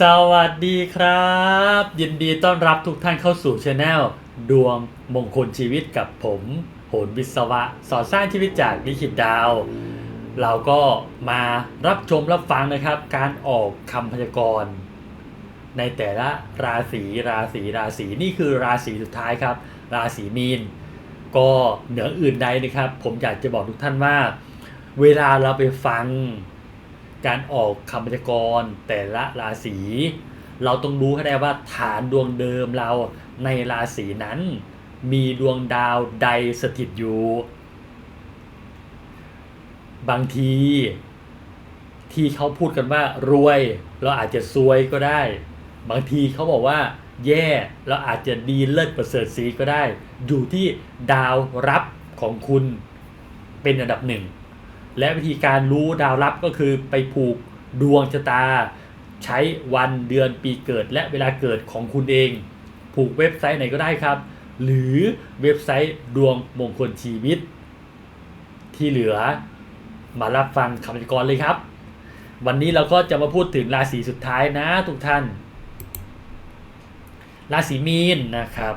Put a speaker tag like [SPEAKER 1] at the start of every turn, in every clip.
[SPEAKER 1] สวัสดีครับ ยินดีต้อนรับทุกท่านเข้าสู่ช anel ดวงมงคลชีวิตกับผมโหนวิศวะ สอนสร้างชีวิตจากลิขิตดาว เราก็มารับชมรับฟังนะครับ การออกคำพยากรณ์ในแต่ละราศีราศีราศีนี่คือราศีสุดท้ายครับ ราศีมีน ก็เหนืออื่นใดนะครับ ผมอยากจะบอกทุกท่านว่า เวลาเราไปฟัง การออกคำพยากรณ์แต่ละราศีเราต้องรู้ให้ได้ว่าฐานดวงเดิมเราในราศีนั้น มีดวงดาวใดสถิตอยู่ บางที ที่เขาพูดกันว่ารวย เราอาจจะซวยก็ได้ บางทีเขาบอกว่า แย่เราอาจจะดีเลิศประเสริฐสีก็ได้ อยู่ที่ดาวรับของคุณเป็นอันดับหนึ่ง และวิธีการรู้ดาวรับก็คือไปผูกดวงชะตา ใช้วันเดือนปีเกิด และเวลาเกิดของคุณเอง ผูกเว็บไซต์ไหนก็ได้ครับ หรือเว็บไซต์ดวงมงคลชีวิต ที่เหลือมารับฟังคำพยากรณ์เลยครับ วันนี้เราก็จะมาพูดถึงราศีสุดท้ายนะทุกท่าน ราศีมีนนะครับ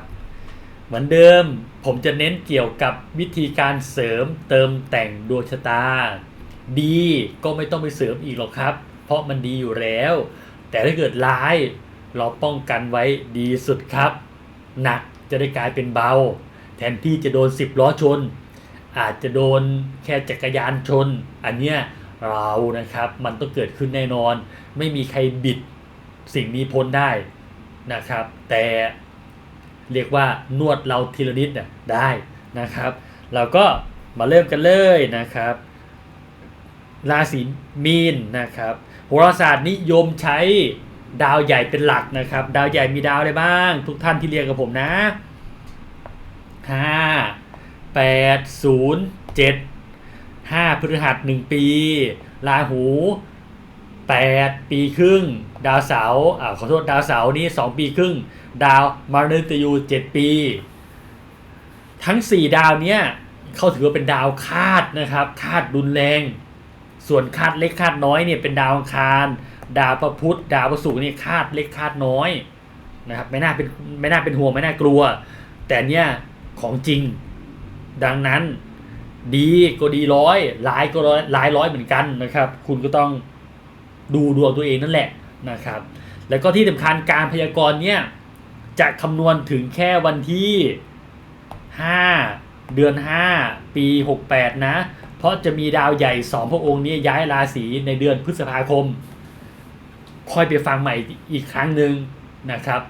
[SPEAKER 1] เหมือนเดิมผมจะเน้นเกี่ยวกับวิธีการเสริมเติมแต่งดวงชะตา ดีก็ไม่ต้องไปเสริมอีกหรอกครับ เพราะมันดีอยู่แล้ว แต่ถ้าเกิดร้ายเราป้องกันไว้ดีสุดครับ หนักจะได้กลายเป็นเบา แทนที่จะโดน 10 ล้อชน อาจจะโดนแค่จักรยานชน อันเนี้ยเรานะครับมันต้องเกิดขึ้นแน่นอน ไม่มีใครบิดสิ่งนี้พ้นได้นะครับ แต่ เรียกว่านวดเราทีละนิดน่ะได้นะครับ เราก็มาเริ่มกันเลยนะครับ ราศีมีนนะครับโหราศาสตร์นิยมใช้ดาวใหญ่เป็นหลักนะครับ ดาวใหญ่มีดาวอะไรบ้าง ทุกท่านที่เรียนกับผมนะห้าแปดศูนย์เจ็ดห้าพฤหัสหนึ่งปี ราหูแปดปีครึ่ง ดาวเสาร์อ่าขอโทษดาวเสาร์นี้สองปีครึ่ง ดาวมฤตยูเจ็ดปี ทั้ง4ดาวเนี้ยเขาถือว่าเป็นดาวคาดนะครับคาดรุนแรง ส่วนคาดเล็กคาดน้อยเนี่ยเป็นดาวอังคาร ดาวพระพุธดาวพระศุกร์นี่คาดเล็กคาดน้อยนะครับไม่น่าเป็นไม่น่าเป็นห่วงไม่น่ากลัว แต่เนี่ยของจริง ดังนั้นดีก็ดีร้อยร้ายก็ร้อยร้ายร้อยเหมือนกันนะครับ คุณก็ต้องดูดวงตัวเองนั่นแหละ นะครับ แล้วก็ที่สำคัญการพยากรณ์เนี่ยจะคำนวณถึงแค่วันที่ 5 เดือน 5 ปี 68 นะ เพราะจะมีดาวใหญ่ 2 พระองค์นี้ย้ายราศีในเดือนพฤษภาคม ค่อยไปฟังใหม่อีกครั้งหนึ่งนะครับ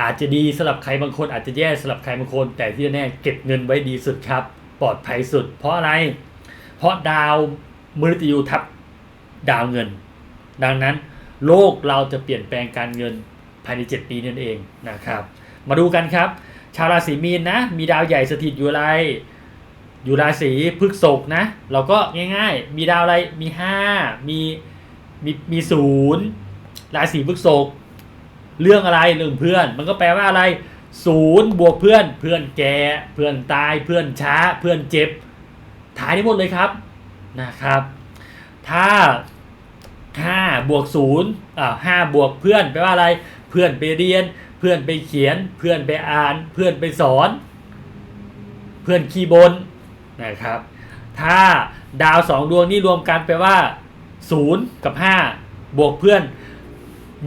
[SPEAKER 1] อาจจะดีสำหรับใครบางคน อาจจะแย่สำหรับใครบางคน แต่ที่แน่เก็บเงินไว้ดีสุดครับ ปลอดภัยสุด เพราะอะไร เพราะดาวมฤตยูทับดาวเงิน ดังนั้น โลกเราจะเปลี่ยนแปลงการเงินภายใน 7 ปีนั่นเองนะครับ มาดูกันครับ ชาวราศีมีนนะ มีดาวใหญ่สถิตอยู่อะไร อยู่ราศีพฤษภนะ เราก็ง่ายๆ มีดาวอะไร มี 5 มี มีมีศูนย์ราศีพฤษภเรื่องอะไรเรื่องเพื่อน มันก็แปลว่าอะไรศูนย์บวกเพื่อน เพื่อนแก่เพื่อนตาย เพื่อนช้า เพื่อนเจ็บถ่ายได้หมดเลยครับนะครับ ถ้า ห้าบวกศูนย์อ่าห้าบวกเพื่อนแปลว่าอะไร เพื่อนไปเรียน เพื่อนไปเขียน เพื่อนไปอ่าน เพื่อนไปสอน เพื่อนขี้บนนะครับ ถ้าดาวสองดวงนี้รวมกันแปลว่าศูนย์กับห้าบวกเพื่อน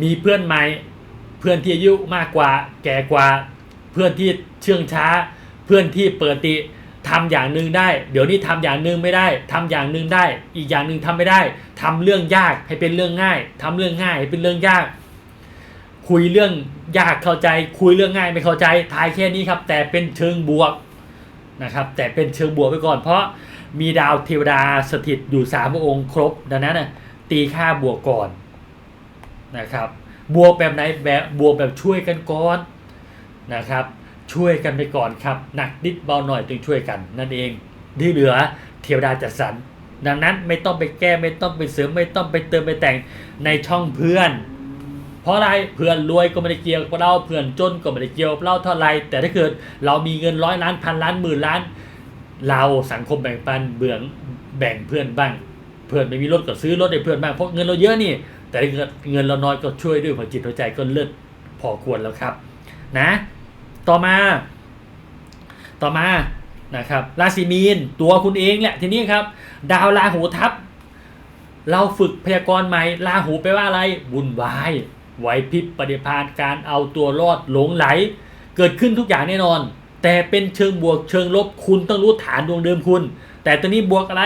[SPEAKER 1] มีเพื่อนใหม่ เพื่อนที่อายุมากกว่า แก่กว่า เพื่อนที่เชื่องช้า เพื่อนที่เปิดติ ทำอย่างหนึ่งได้ เดี๋ยวนี้ทำอย่างหนึ่งไม่ได้ทำอย่างหนึ่งได้ อีกอย่างหนึ่งทำไม่ได้ทำเรื่องยากให้เป็นเรื่องง่ายทำเรื่องง่ายให้เป็นเรื่องยาก คุยเรื่องยากเข้าใจ คุยเรื่องง่ายไม่เข้าใจทายแค่นี้ครับ แต่เป็นเชิงบวกนะครับ แต่เป็นเชิงบวกไปก่อน เพราะมีดาวเทวดาสถิตอยู่สามพระองค์ครบดังนั้นนะตีค่าบวกก่อนนะครับ บวกแบบไหนแบบบวกแบบช่วยกันก่อนนะครับ ช่วยกันไปก่อนครับ หนักนิดเบาหน่อยจึงช่วยกัน นั่นเองที่เหลือเทวดาจัดสรรดังนั้นไม่ต้องไปแก้ไม่ต้องไปเสริมไม่ต้องไปเติมไปแต่งในช่องเพื่อน เพราะอะไรเพื่อนรวยก็ไม่ได้เกี่ยวกับเราเพื่อนจนก็ไม่ได้เกี่ยวกับเราเท่าไรแต่ถ้าเกิดเรามีเงินร้อยล้านพันล้านหมื่นล้าน เราสังคมแบ่งปันเบื้องแบ่งเพื่อนบ้าง เพื่อนไม่มีรถก็ซื้อรถให้เพื่อนบ้างเพราะเงินเราเยอะนี่ แต่ถ้าเกิดเงินเราน้อยก็ช่วยด้วยหัวจิตหัวใจก็เลิศพอควรแล้วครับ นะ ต่อมา ต่อมานะครับราศีมีนตัวคุณเองแหละทีนี้ครับ ดาวราหูทับ เราฝึกพยากรณ์ใหม่ราหูแปว่าอะไรวุ่นวายไหวพริบปฏิภาณการเอาตัวรอดหลงไหล เกิดขึ้นทุกอย่างแน่นอน แต่เป็นเชิงบวกเชิงลบคุณต้องรู้ฐานดวงเดิมคุณ แต่ตัวนี้บวกอะไร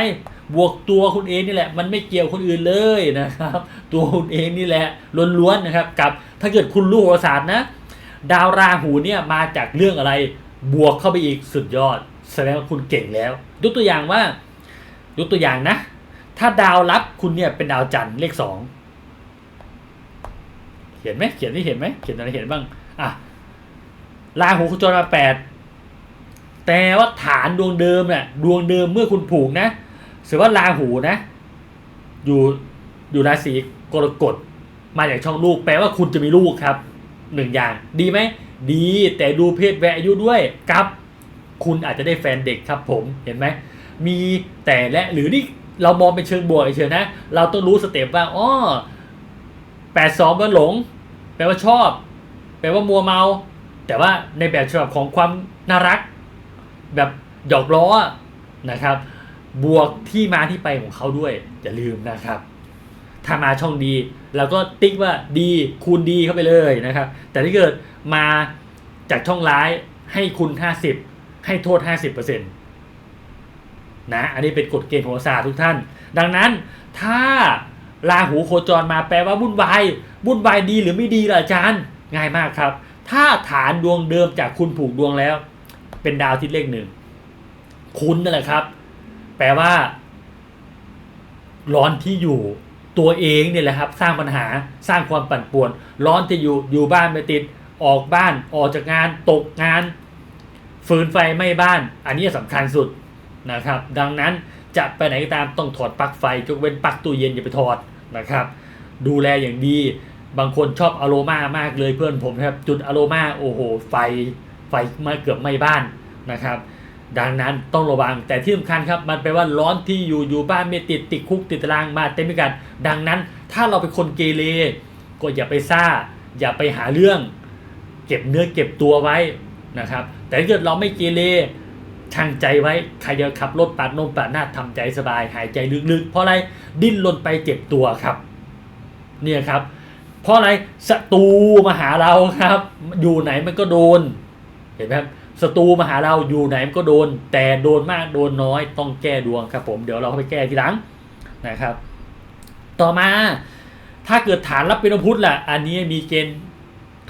[SPEAKER 1] บวกตัวคุณเองนี่แหละ มันไม่เกี่ยวคนอื่นเลยนะครับ ตัวคุณเองนี่แหละล้วนๆนะครับ กับถ้าเกิดคุณรู้โหราศาสตร์นะ ดาวราหูเนี่ยมาจากเรื่องอะไรบวกเข้าไปอีกสุดยอด แสดงว่าคุณเก่งแล้ว ยกตัวอย่างว่ายกตัวอย่างนะ ถ้าดาวรับคุณเนี่ยเป็นดาวจันทร์เลขสองเขียนไหมเขียนที่เห็นไหมเขียนอะไรเห็นบ้างอะราหูโคจรมาแปดแต่ว่าฐานดวงเดิมเนี่ยดวงเดิมเมื่อคุณผูกนะถือว่าราหูนะ อยู่อยู่ราศีกรกฎมาจากช่องลูก แปลว่าคุณจะมีลูกครับ หนึ่งอย่าง ดีไหม ดีแต่ดูเพศแวะอายุด้วยกับ คุณอาจจะได้แฟนเด็กครับผมเห็นไหม มีแต่และหรือนี่เรามองเป็นเชิงบวกเฉยนะ เราต้องรู้สเต็ปว่าอ๋อแปดสองว่าหลง แปลว่าชอบ แปลว่ามัวเมา แต่ว่าในแบบฉบับของความน่ารัก แบบหยอกล้อนะครับ บวกที่มาที่ไปของเขาด้วยอย่าลืมนะครับ ถ้ามาช่องดีเราก็ติ๊กว่าดีคูณดีเข้าไปเลยนะครับ แต่ถ้าเกิดมาจากช่องร้ายให้คุณ 50 ให้โทษ 50%นะอันนี้เป็นกฎเกณฑ์โหราศาสตร์ทุกท่าน ดังนั้นถ้าราหูโคจรมาแปลว่าวุ่นวายวุ่นวายดีหรือไม่ดีล่ะอาจารย์ง่ายมากครับ ถ้าฐานดวงเดิมจากคุณผูกดวงแล้ว เป็นดาวที่เลขหนึ่งคุณนั่นแหละครับ แปลว่า ร้อนที่อยู่ ตัวเองเนี่ยแหละครับสร้างปัญหาสร้างความปั่นป่วน ร้อนที่อยู่อยู่บ้านไม่ติดออกบ้านออกจากงานตกงาน ฟืนไฟไหม้บ้าน อันนี้สำคัญสุดนะครับ ดังนั้นจะไปไหนก็ตามต้องถอดปลั๊กไฟยกเว้นปลั๊กตู้เย็นอย่าไปถอดนะครับ ดูแลอย่างดีบางคนชอบอโรมามากเลยเพื่อนผมนะครับจุดอโรมาโอ้โหไฟไฟมาเกือบไหม้บ้านนะครับ ดังนั้นต้องระวังแต่ที่สำคัญครับ มันแปลว่าร้อนที่อยู่อยู่บ้านไม่ติดติดคุกติดตารางมาเต็มไปกันดังนั้นถ้าเราเป็นคนเกเรก็อย่าไปซ่า อย่าไปหาเรื่อง เก็บเนื้อเก็บตัวไว้นะครับ แต่ถ้าเกิดเราไม่เกเรช่างใจไว้ใครจะขับรถปาดนมปาดหน้าทำใจสบาย หายใจลึกๆ เพราะอะไรดิ้นรนไปเจ็บตัวครับ เนี่ยครับ เพราะอะไรศัตรูมาหาเราครับ อยู่ไหนมันก็โดน เห็นไหมครับ ศัตรูมาหาเราอยู่ไหนมันก็โดน แต่โดนมากโดนน้อยต้องแก้ดวงครับ ผมเดี๋ยวเราไปแก้ทีหลังนะครับ ต่อมาถ้าเกิดฐานรับเป็นอาวุธล่ะ อันนี้มีเกณฑ์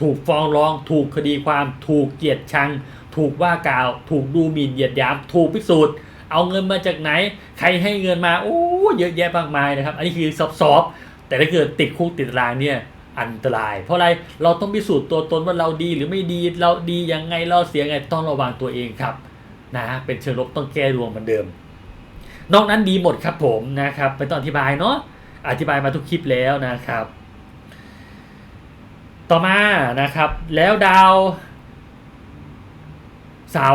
[SPEAKER 1] ถูกฟ้องร้อง ถูกคดีความ ถูกเกียดชัง ถูกว่ากล่าว ถูกดูหมิ่นเหยียดหยาม ถูกพิสูจน์ เอาเงินมาจากไหน ใครให้เงินมา โอ้ เยอะแยะมากมายนะครับ อันนี้คือซอฟต์ๆแต่ถ้าเกิดติดคุกติดตารางเนี่ย อันตราย เพราะอะไรเราต้องพิสูจน์ตัวตนว่าเราดีหรือไม่ดีเราดียังไงเราเสียไงต้องระวังตัวเองครับนะเป็นเชิงลบต้องแก้ดวงเหมือนเดิม นอกนั้นดีหมดครับผมนะครับไม่ต้องอธิบายเนาะอธิบายมาทุกคลิปแล้วนะครับ ต่อมานะครับแล้วดาว เสา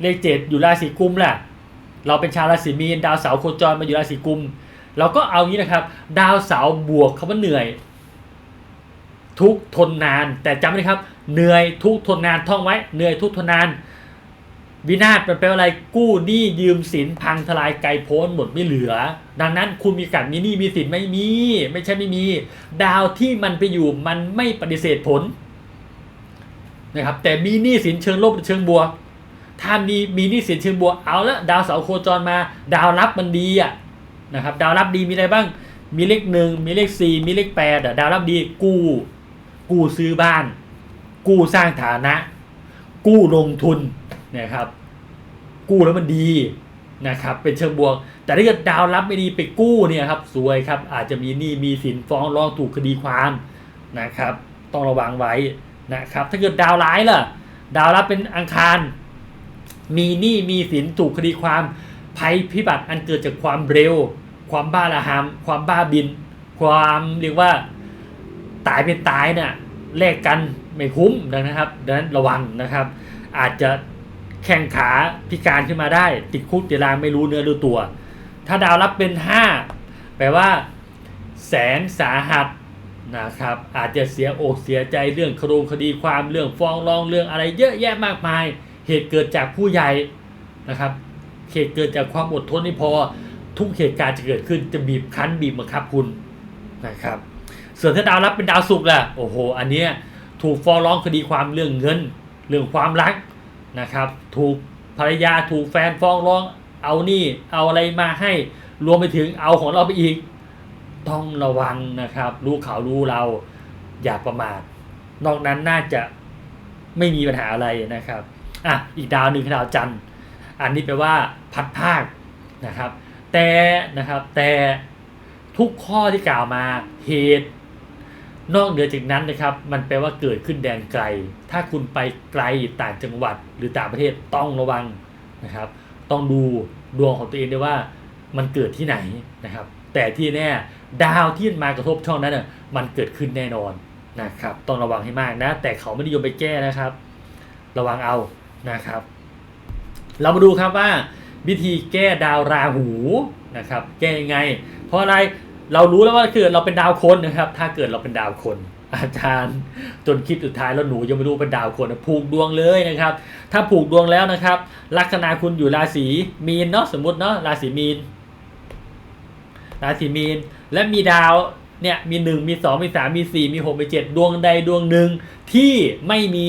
[SPEAKER 1] เลขเจ็ดอยู่ราศีกุมแหละเราเป็นชาวราศีมีนดาวเสาโคจรมาอยู่ราศีกุมเราก็เอางี้นะครับ ดาวเสาบวกคำว่าเหนื่อย ทุกทนนาน แต่จำไว้ครับเหนื่อยทุกทนนานท่องไว้เหนื่อยทุกทนนาน วินาศมันแปลว่าอะไรกู้หนี้ยืมสินพังทลายไกลโพ้นหมดไม่เหลือ ดังนั้นคุณมีการมีหนี้มีสินไม่มี ไม่ใช่ไม่มี ดาวที่มันไปอยู่มันไม่ปฏิเสธผลนะครับแต่มีหนี้สินเชิงลบเชิงบวกถ้ามีมีหนี้สินเชิงบวกเอาละดาวเสาโคจรมา ดาวรับมันดีอะนะครับดาวรับดีมีอะไรบ้างมีเลขหนึ่งมีเลขสี่มีเลขแปดดาวรับดีกู้ กู้ซื้อบ้าน กู้สร้างฐานะ กู้ลงทุนนะครับ กู้แล้วมันดีนะครับ เป็นเชิงบวก แต่ถ้าเกิดดาวรับไม่ดีไปกู้เนี่ยครับซวยครับ อาจจะมีหนี้มีสินฟ้องร้องถูกคดีความนะครับ ต้องระวังไว้นะครับ ถ้าเกิดดาวร้ายล่ะ ดาวรับเป็นอังคาร มีหนี้มีสินถูกคดีความ ภัยพิบัติอันเกิดจากความเร็ว ความบ้าระหำความบ้าบิน ความเรียกว่า ตายเป็นตายเนี่ยแลกกันไม่คุ้มดังนะครับดังนั้นระวังนะครับ อาจจะแข้งขาพิการขึ้นมาได้ ติดคุกติดตารางไม่รู้เนื้อรู้ตัว ถ้าดาวรับเป็น 5 แปลว่า แสนสาหัสนะครับ อาจจะเสียอกเสียใจเรื่องคดีคดีความเรื่องฟ้องร้องเรื่องอะไรเยอะแยะมากมาย เหตุเกิดจากผู้ใหญ่นะครับเหตุเกิดจากความอดทนไม่พอ ทุกเหตุการณ์จะเกิดขึ้นจะบีบคั้นบีบบังคับคุณนะครับ ส่วนถ้าดาวรับเป็นดาวศุกร์ล่ะโอ้โห อันเนี้ยถูกฟ้องร้องคดีความเรื่องเงิน เรื่องความรักนะครับ ถูกภรรยาถูกแฟนฟ้องร้องเอานี่เอาอะไรมาให้รวมไปถึงเอาของเราไปอีกต้องระวังนะครับ รู้เขารู้เราอย่าประมาทนอกนั้นน่าจะไม่มีปัญหาอะไรนะครับอะอีกดาวหนึ่งคือดาวจันทร์อันนี้แปลว่าพัดภาคนะครับ แต่นะครับแต่ทุกข้อที่กล่าวมาเหตุ นอกเหนือจากนั้นนะครับ มันแปลว่าเกิดขึ้นแดนไกล ถ้าคุณไปไกลต่างจังหวัดหรือต่างประเทศต้องระวังนะครับ ต้องดูดวงของตัวเองด้วยว่ามันเกิดที่ไหนนะครับ แต่ที่แน่ดาวที่มากระทบช่องนั้นน่ะมันเกิดขึ้นแน่นอนนะครับ ต้องระวังให้มากนะ แต่เขาไม่นิยมไปแก้นะครับ ระวังเอานะครับ เรามาดูครับว่าวิธีแก้ดาวราหูนะครับ แก้ยังไง เพราะอะไร เรารู้แล้วว่าเกิดเราเป็นดาวคนนะครับ ถ้าเกิดเราเป็นดาวคน อาจารย์จนคลิปสุดท้ายแล้วหนูยังไม่รู้เป็นดาวคนนะผูกดวงเลยนะครับ ถ้าผูกดวงแล้วนะครับ ลัคนาคุณอยู่ราศีมีนเนาะสมมติเนาะราศีมีน ราศีมีน และมีดาวเนี่ยมีหนึ่งมีสองมีสามมีสี่มีหกมีเจ็ดดวงใดดวงหนึ่งที่ไม่มี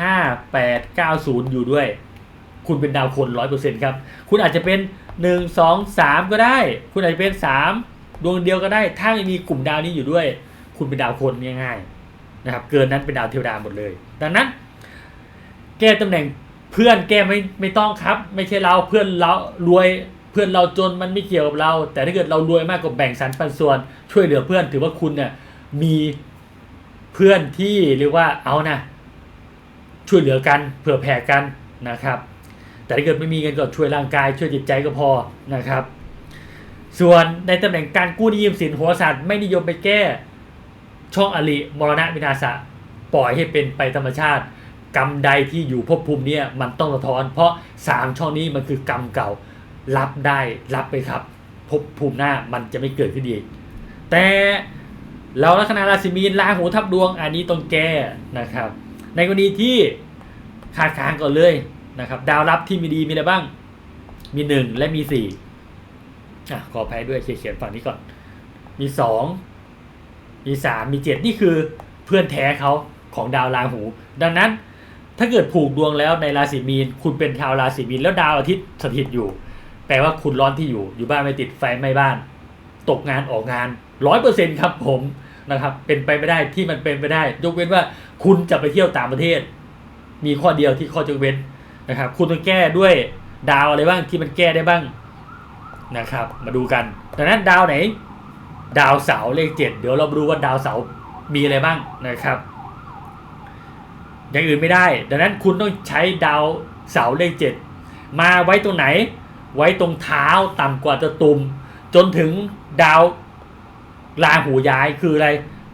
[SPEAKER 1] ห้าแปดเก้าศูนย์อยู่ด้วย คุณเป็นดาวคนร้อยเปอร์เซ็นครับ คุณอาจจะเป็นหนึ่งสองสามก็ได้ คุณอาจจะเป็นสาม ดวงเดียวก็ได้ ถ้าไม่มีกลุ่มดาวนี้อยู่ด้วย คุณเป็นดาวคนง่ายๆนะครับ เกินนั้นเป็นดาวเทวดาหมดเลย ดังนั้น แก้ตำแหน่งเพื่อนแก้ไม่ไม่ต้องครับ ไม่ใช่เราเพื่อนเรารวยเพื่อนเราจนมันไม่เกี่ยวกับเรา แต่ถ้าเกิดเรารวยมากกว่าแบ่งสรรปันส่วน ช่วยเหลือเพื่อนถือว่าคุณเนี่ยมีเพื่อนที่เรียกว่าเอานะช่วยเหลือกันเผื่อแผ่กันนะครับ แต่ถ้าเกิดไม่มีเงินก็ช่วยร่างกายช่วยจิตใจก็พอนะครับ ส่วนในตำแหน่งการกู้หนี้ยืมสินโหัวศาสตร์ไม่นิยมไปแก้ ช่องอริมรณะวินาศะปล่อยให้เป็นไปธรรมชาติ กรรมใดที่อยู่ภพภูมิเนี่ยมันต้องสะท้อน เพราะสามช่องนี้มันคือกรรมเก่ารับได้รับไปครับภพภูมิหน้ามันจะไม่เกิดขึ้นอีกแต่เราลัคนาราศีมีนราหูทับดวงอันนี้ต้องแก้นะครับ ในกรณีที่ขาดค้างก่อนเลยนะครับ ดาวรับที่มีดีมีอะไรบ้าง มีหนึ่งและมีสี่ อะขออภัยด้วยเขียนฝั่งนี้ก่อน มีสองมีสามมีเจ็ดนี่คือเพื่อนแท้เขาของดาวราหู ดังนั้นถ้าเกิดผูกดวงแล้วในราศีมีน คุณเป็นชาวราศีมีนแล้วดาวอาทิตย์สถิตอยู่ แปลว่าคุณร้อนที่อยู่ อยู่บ้านไม่ติดไฟไม่บ้าน ตกงานออกงานร้อยเปอร์เซ็นครับผมนะครับเป็นไปไม่ได้ที่มันเป็นไปได้ ยกเว้นว่าคุณจะไปเที่ยวต่างประเทศ มีข้อเดียวที่ข้อยกเว้นนะครับ คุณต้องแก้ด้วยดาวอะไรบ้างที่มันแก้ได้บ้าง นะครับ มาดูกันดังนั้นดาวไหน ดาวเสาเลขเจ็ดเดี๋ยวเรามาดูว่าดาวเสามีอะไรบ้างนะครับ อย่างอื่นไม่ได้ ดังนั้นคุณต้องใช้ดาวเสาเลขเจ็ดมาไว้ตรงไหน ไว้ตรงเท้าต่ำกว่าตะตุ่มจนถึงดาวราหูย้ายคืออะไร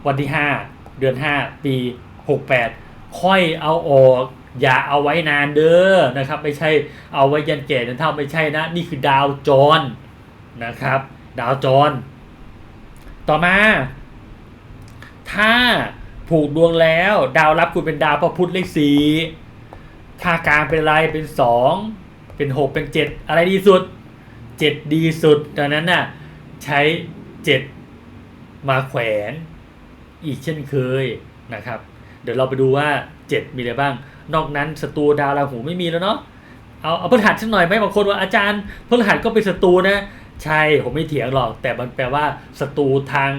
[SPEAKER 1] วันที่ 5 เดือน 5 ปี 68 ค่อยเอาออกอย่าเอาไว้นานเด้อนะครับ ไม่ใช่เอาไว้ยันแก่จนเท่าไม่ใช่นะ นี่คือดาวจร นะครับ ดาวจร ต่อมา ถ้าผูกดวงแล้ว ดาวรับคุณเป็นดาวพระพุธเลขสี่ค่ากลางเป็นอะไรเป็นสองเป็นหกเป็นเจ็ดอะไรดีสุดเจ็ดดีสุดดังนั้นน่ะใช้เจ็ดมาแขวนอีกเช่นเคยนะครับ เดี๋ยวเราไปดูว่าเจ็ดมีอะไรบ้าง นอกนั้นศัตรูดาวราหูไม่มีแล้วเนาะเอาเอาพฤหัสสักหน่อยไหมบางคนว่าอาจารย์พฤหัสก็เป็นศัตรูนะ ใช่ผมไม่เถียงหรอก แต่มันแปลว่าศัตรูทาง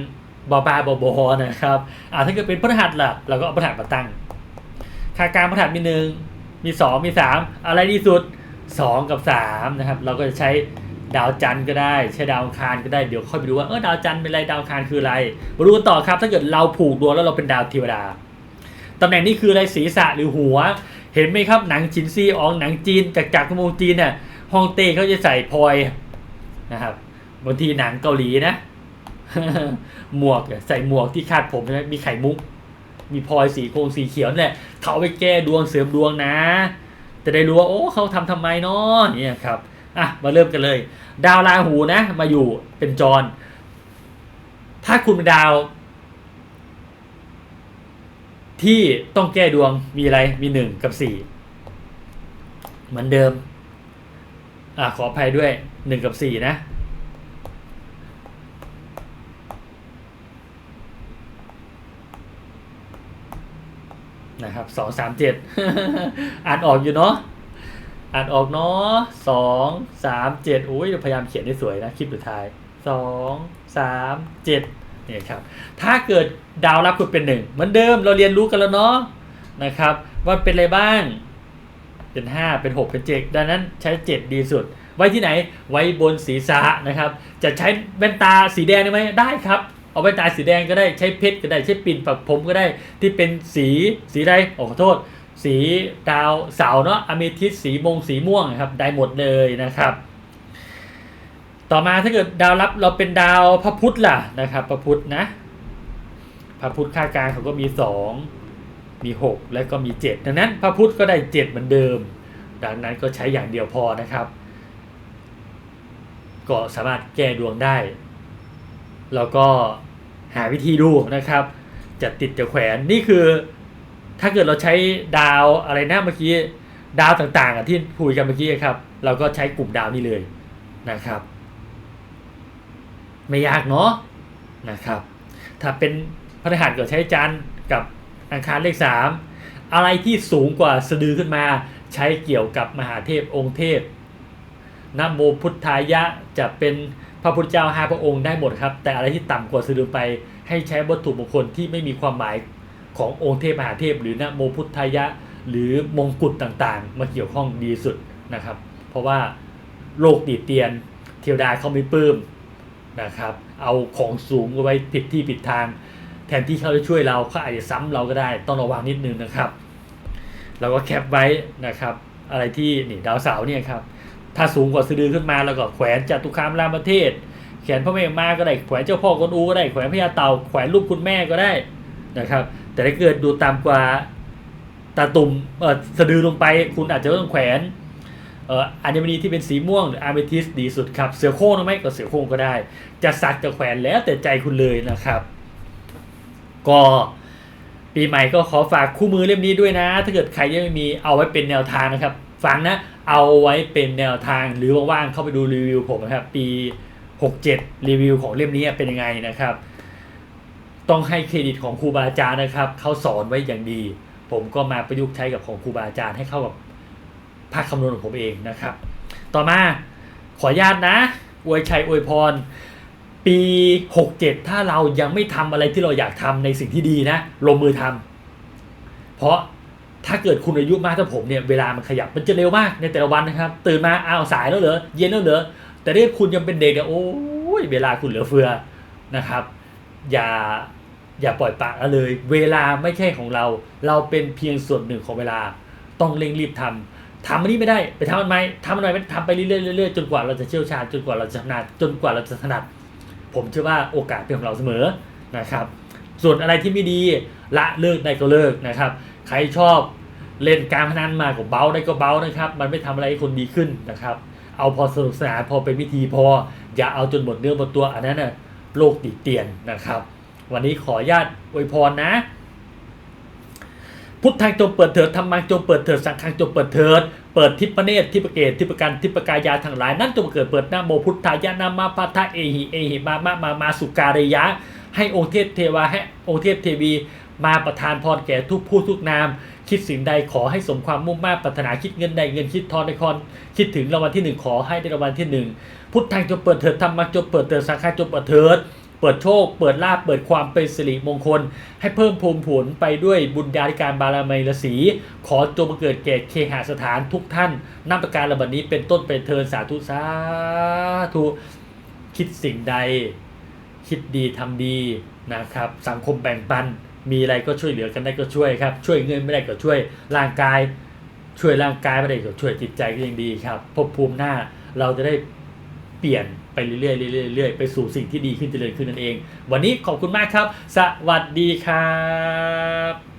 [SPEAKER 1] บาบาบอบอนะครับอ่าถ้าเกิดเป็นพฤหัสล่ะเราก็เอาพฤหัสมาตั้งค่ากลางพฤหัสมีหนึ่งมีสองมีสามอะไรดีสุดสองกับสามนะครับ เราก็จะใช้ดาวจันทร์ก็ได้ ใช้ดาวคารก็ได้เดี๋ยวค่อยไปดูว่าเออดาวจันทร์เป็นอะไรดาวคารคืออะไรมาดูกันต่อครับ ถ้าเกิดเราผูกดวงแล้วเราเป็นดาวเทวดาตำแหน่งนี้คืออะไรศีรษะหรือหัว เห็นไหมครับหนังชินซีอองหนังจีนจากจากขโมงจีนเนี่ยฮองเต้เขาจะใส่พลอย นะครับบางทีหนังเกาหลีนะหมวกใส่หมวกที่คาดผมใช่ไหมมีไข่มุก มีพลอยสีโครงสีเขียวเนี่ยเขาเอาไปแก้ดวงเสริมดวงนะ จะได้รู้ว่าโอ้เขาทำทำไมเนาะเนี่ยครับอะมาเริ่มกันเลย ดาวราหูนะ มาอยู่เป็นจร ถ้าคุณเป็นดาว ที่ต้องแก้ดวงมีอะไรมีหนึ่งกับสี่เหมือนเดิม อ่าขออภัยด้วยหนึ่งกับสี่นะ นะครับสองสามเจ็ดอ่านออกอยู่เนาะอ่านออกเนาะสองสามเจ็ดโอ้ยพยายามเขียนให้สวยนะ คลิปสุดท้ายสองสามเจ็ดเนี่ยครับ ถ้าเกิดดาวรับคุณเป็นหนึ่งเหมือนเดิมเราเรียนรู้กันแล้วเนาะนะครับ ว่าเป็นอะไรบ้าง เป็นห้าเป็นหกเป็นเจ็ดดังนั้นใช้เจ็ดดีสุด ไว้ที่ไหนไว้บนศีรษะนะครับ จะใช้แว่นตาสีแดงได้ไหมได้ครับเอาแว่นตาสีแดงก็ได้ใช้เพชรก็ได้ใช้ปิ่นปักผมก็ได้ที่เป็นสีสีใดขอโทษ สีดาวเสาเนาะอเมทิสสีมงสีม่วงครับได้หมดเลยนะครับต่อมาถ้าเกิดดาวรับเราเป็นดาวพระพุธล่ะนะครับพระพุธนะพระพุธค่ากลางเขาก็มีสอง มีหกแล้วก็มีเจ็ดดังนั้นพระพุธก็ได้เจ็ดเหมือนเดิม ดังนั้นก็ใช้อย่างเดียวพอนะครับ ก็สามารถแก้ดวงได้ แล้วก็หาวิธีดูนะครับ จะติดจะแขวนนี่คือ ถ้าเกิดเราใช้ดาวอะไรนะเมื่อกี้ดาวต่างๆที่คุยกันเมื่อกี้ครับ เราก็ใช้กลุ่มดาวนี้เลยนะครับ ไม่ยากเนาะนะครับ ถ้าเป็นพฤหัสก็ใช้จันทร์กับ อังคารเลขสามอะไรที่สูงกว่าสะดือขึ้นมา ใช้เกี่ยวกับมหาเทพองค์เทพนโมพุทธายะจะเป็นพระพุทธเจ้าห้าพระองค์ได้หมดครับ แต่อะไรที่ต่ำกว่าสะดือไป ให้ใช้วัตถุมงคลที่ไม่มีความหมายขององค์เทพมหาเทพ หรือนโมพุทธายะ หรือมงกุฎต่างๆ มาเกี่ยวข้องดีสุดนะครับ เพราะว่าโลกตีเตียน เทวดาเขาไม่ปลื้มนะครับ เอาของสูงไว้ผิดที่ผิดทาง แทนที่เขาจะช่วยเราเขาอาจจะซ้ำเราก็ได้ต้องระวังนิดนึงนะครับ เราก็แคปไว้นะครับ อะไรที่นี่ดาวเสาร์เนี่ยครับถ้าสูงกว่าสะดือขึ้นมาแล้วก็แขวนจตุคามรามเทศแขวนพระเมฆมาก็ได้แขวนเจ้าพ่อกวนอูก็ได้แขวนพญาเต่าแขวนรูปคุณแม่ก็ได้นะครับ แต่ถ้าเกิดดูตามกว่าตาตุ่มเออสะดือลงไป คุณอาจจะต้องแขวนเอ่ออัญมณีที่เป็นสีม่วงหรืออาร์เมทิสดีสุดครับ เสือโคร่งได้ไหมก็เสือโคร่งก็ได้ จะสักจะแขวนแล้วแต่ใจคุณเลยนะครับ ก็ปีใหม่ก็ขอฝากคู่มือเล่มนี้ด้วยนะ ถ้าเกิดใครยังไม่มีเอาไว้เป็นแนวทางนะครับ ฟังนะ เอาไว้เป็นแนวทางหรือว่างๆเข้าไปดูรีวิวผมนะครับ ปี 67 รีวิวของเล่มนี้เป็นยังไงนะครับ ต้องให้เครดิตของครูบาอาจารย์นะครับเขาสอนไว้อย่างดี ผมก็มาประยุกต์ใช้กับของครูบาอาจารย์ให้เข้ากับภาคคำนวณของผมเองนะครับ ต่อมาขออนุญาตนะ อวยชัยอวยพร ปี 67 ถ้าเรายังไม่ทำอะไรที่เราอยากทำในสิ่งที่ดีนะ ลงมือทำเพราะถ้าเกิดคุณอายุมากเท่าผมเนี่ยเวลามันขยับมันจะเร็วมากในแต่ละวันนะครับ ตื่นมาอ้าวสายแล้วเหรอเย็นแล้วเหรอแต่ถ้าคุณยังเป็นเด็กเนี่ยโอ้ยเวลาคุณเหลือเฟือนะครับ อย่าอย่าปล่อยปละละเลย เวลาไม่ใช่ของเรา เราเป็นเพียงส่วนหนึ่งของเวลา ต้องเร่งรีบทำทำอันนี้ไม่ได้ไปทำมันไหมทำมันไหมทำไปเรื่อยๆเรื่อยๆจนกว่าเราจะเชี่ยวชาญจนกว่าเราจะชำนาญจนกว่าเราจะถนัด ผมเชื่อว่าโอกาสเป็นของเราเสมอนะครับ ส่วนอะไรที่ไม่ดีละเลิกได้ก็เลิกนะครับ ใครชอบเล่นการพนันมาก็เบาได้ก็เบานะครับ มันไม่ทำอะไรให้คนดีขึ้นนะครับ เอาพอสนุกสนานพอเป็นวิธีพอ อย่าเอาจนหมดเนื้อหมดตัวอันนั้นน่ะโลกติดเตียนนะครับ วันนี้ขออนุญาตอวยพรนะ พุทธังจงเปิดเถิดธรรมังจงเปิดเถิดสังฆังจงเปิดเถิด เปิดทิพเนตรทิพเกตทิพการทิพกายาทั้งหลายนั่นจงเกิดเปิดหน้าโมพุทธายานามาพัทะเอหิเอหิมามามามาสุการยะ ให้องค์เทพเทวาให้องค์เทพเทวี มาประทานพรแก่ทุกผู้ทุกนาม คิดสิ่งใดขอให้สมความมุ่งมา่ปรารถนาคิดเงินใดเงินคิดทองในคอนคิดถึงรางวัลที่หนึ่งขอให้ได้รางวัลที่หนึ่งพุทธังจงเปิดเถิดธรรมังจงเปิดเถิดสังฆังจงเปิดเถิด เปิดโชค เปิดลาภเปิดความเป็นสิริมงคล ให้เพิ่มพูนผลไปด้วยบุญญาธิการบารมีฤาษีขอจงบังเกิดแก่เคหสถานทุกท่านนับประการระบัดนี้เป็นต้นเป็นเทินสาธุสาธุคิดสิ่งใด คิดดีทำดีนะครับ สังคมแบ่งปัน มีอะไรก็ช่วยเหลือกันได้ก็ช่วยครับ ช่วยเงินไม่ได้ก็ช่วยร่างกาย ช่วยร่างกายไม่ได้ก็ช่วยจิตใจก็ยังดีครับภพภูมิหน้าเราจะได้เปลี่ยน เรื่อยๆเรื่อยๆเรื่อยๆไปสู่สิ่งที่ดีขึ้นเจริญขึ้นนั่นเอง วันนี้ขอบคุณมากครับ สวัสดีครับ